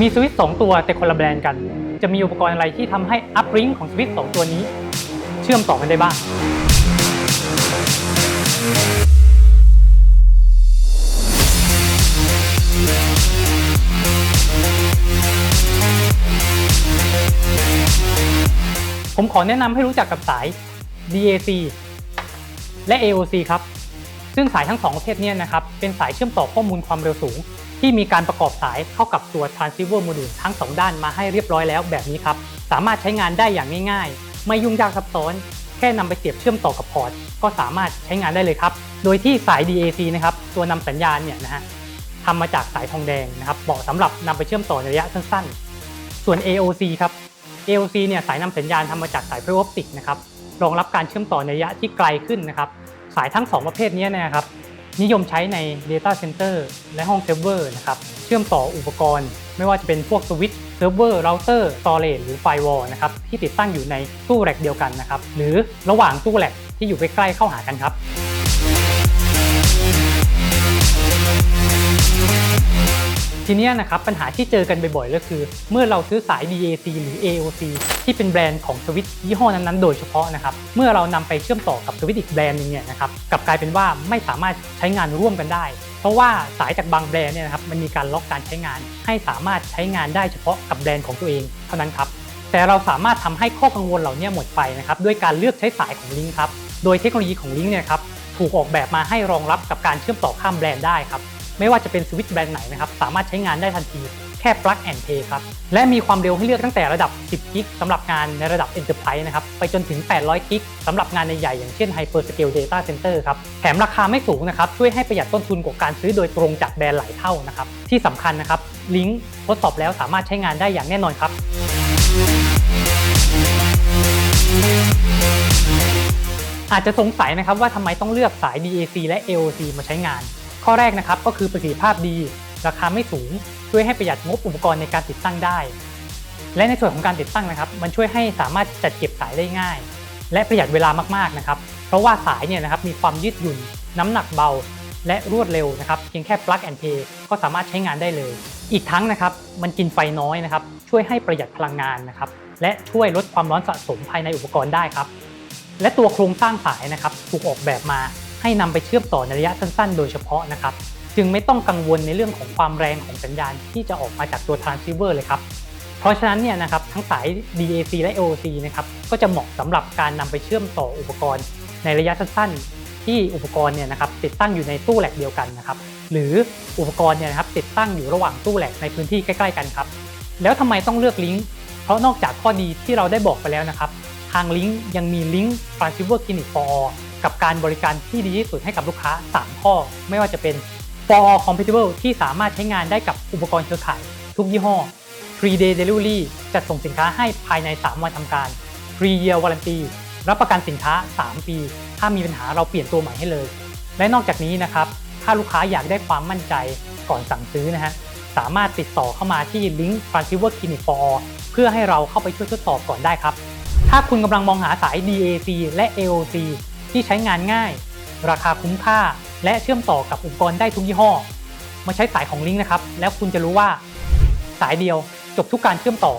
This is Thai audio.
มีสวิตช์2ตัวแต่คนละแบรนด์กัน จะมีอุปกรณ์อะไรที่ทำให้อัพริงของสวิตช์2ตัวนี้ เชื่อมต่อกันได้บ้าง ผมขอแนะนำให้รู้จักกับสาย DAC และ AOC ครับ ซึ่งสายทั้งสองประเภทนี้นะครับ เป็นสายเชื่อมต่อข้อมูลความเร็วสูง ที่มีการประกอบสายเข้ากับตัว transceiver module ทั้ง 2 ด้านมาให้เรียบร้อยแล้วแบบนี้ครับ สามารถใช้งานได้อย่างง่ายๆ ไม่ยุ่งยากซับซ้อน แค่นำไปเสียบเชื่อมต่อกับพอร์ต ก็สามารถใช้งานได้เลยครับ โดยที่สาย DAC นะครับ ตัวนำสัญญาณเนี่ยนะฮะทำมาจากสายทองแดงนะครับเหมาะสำหรับนำไปเชื่อมต่อในระยะสั้นๆ ส่วน AOC ครับ AOC เนี่ยสายนำสัญญาณทำมาจากสายไฟเบอร์ออปติกนะครับ รองรับการเชื่อมต่อในระยะที่ไกลขึ้นนะครับ สายทั้ง 2 ประเภทนี้นะครับ นิยมใช้ใน Data Center และห้องเซิร์ฟเวอร์นะครับ เชื่อมต่ออุปกรณ์ ไม่ว่าจะเป็นพวกสวิตช์เซิร์ฟเวอร์เราเตอร์สตอเรจหรือไฟวอลนะครับ ที่ติดตั้งอยู่ในตู้แร็กเดียวกันนะครับ หรือระหว่างตู้แร็กที่อยู่ใกล้ๆเข้าหากันครับ ทีนี้นะครับปัญหาที่เจอกันบ่อยๆก็คือ เมื่อเราซื้อสาย DAC หรือ AOC ที่เป็นแบรนด์ของสวิตช์ยี่ห้อนั้นๆโดยเฉพาะนะครับเมื่อเรานำไปเชื่อมต่อกับสวิตช์อีกแบรนด์หนึงเนี่ยนะครับกลับกลายเป็นว่าไม่สามารถใช้งานร่วมกันได้ เพราะว่าสายจากบางแบรนด์เนี่ยนะครับมันมีการล็อกการใช้งาน ให้สามารถใช้งานได้เฉพาะกับแบรนด์ของตัวเองเท่านั้นครับแต่เราสามารถทำให้ข้อกังวลเหล่านี้หมดไปนะครับด้วยการเลือกใช้สายของลิงก์ครับโดยเทคโนโลยีของลิงก์เนี่ยครับถูกออกแบบมาให้รองรับกับการเชื่อมต่อข้ามแบรนด์ได้ครับ ไม่ว่าจะเป็นสวิตช์แบรนด์ไหนนะครับสามารถใช้งานได้ทันทีแค่ plug and play ครับ และมีความเร็วให้เลือกตั้งแต่ระดับ 10 กิกสำหรับงานในระดับ Enterprise นะครับ ไปจนถึง 800 กิกสำหรับงานในใหญ่อย่างเช่น Hyperscale Data Center ครับ แถมราคาไม่สูงนะครับ ช่วยให้ประหยัดต้นทุนกว่าการซื้อโดยตรงจากแบรนด์หลายเท่านะครับ ที่สำคัญนะครับ ลิงก์ทดสอบแล้วสามารถใช้งานได้อย่างแน่นอนครับ อาจจะสงสัยนะครับว่าทำไมต้องเลือกสาย DAC และ AOC มาใช้งาน ข้อแรกนะครับก็คือประสิทธิภาพดี ราคาไม่สูง ช่วยให้ประหยัดงบอุปกรณ์ในการติดตั้งได้ และในส่วนของการติดตั้งนะครับ มันช่วยให้สามารถจัดเก็บสายได้ง่าย และประหยัดเวลามากๆนะครับ เพราะว่าสายเนี่ยนะครับมีความยืดหยุ่น น้ำหนักเบา และรวดเร็วนะครับเพียงแค่ plug and play ก็สามารถใช้งานได้เลย อีกทั้งนะครับมันกินไฟน้อยนะครับช่วยให้ประหยัดพลังงานนะครับและช่วยลดความร้อนสะสมภายในอุปกรณ์ได้ครับและตัวโครงสร้างสายนะครับถูกออกแบบมา ให้นำไปเชื่อมต่อในระยะสั้นๆ โดยเฉพาะนะครับจึงไม่ต้องกังวลในเรื่องของความแรงของสัญญาณที่จะออกมาจากตัว transceiver เลยครับเพราะฉะนั้นเนี่ยนะครับทั้งสาย DAC และ AOC นะครับก็จะเหมาะสำหรับการนำไปเชื่อมต่ออุปกรณ์ ในระยะสั้นๆ ที่อุปกรณ์เนี่ยนะครับติดตั้งอยู่ในตู้แหลกเดียวกันนะครับหรืออุปกรณ์เนี่ยนะครับติดตั้งอยู่ระหว่างตู้แหลกในพื้นที่ใกล้ๆกันครับแล้วทำไมต้องเลือกลิงก์เพราะนอกจากข้อดีที่เราได้บอกไปแล้วนะครับทางลิงก์ยังมีลิงก์ Transceiver Clinic for All กับการบริการที่ดีที่สุดให้กับลูกค้า 3 ข้อ ไม่ว่าจะเป็น for all compatible ที่สามารถใช้งานได้กับอุปกรณ์เครือข่าย ทุกยี่ห้อ free day delivery จัดส่งสินค้าให้ภายใน 3 วันทำการ free year warranty รับประกันสินค้า 3 ปี ถ้ามีปัญหาเราเปลี่ยนตัวใหม่ให้เลย และนอกจากนี้นะครับ ถ้าลูกค้าอยากได้ความมั่นใจก่อนสั่งซื้อนะฮะ สามารถติดต่อเข้ามาที่ลิงก์ Transceiver Clinic for All เพื่อให้เราเข้าไปช่วยทดสอบก่อนได้ครับ ถ้าคุณกำลังมองหาสาย DAC และ AOC ที่ใช้งานง่าย ราคาคุ้มค่า และเชื่อมต่อกับอุปกรณ์ได้ทุกยี่ห้อ มาใช้สายของลิงก์นะครับ แล้วคุณจะรู้ว่าสายเดียวจบทุกการเชื่อมต่อ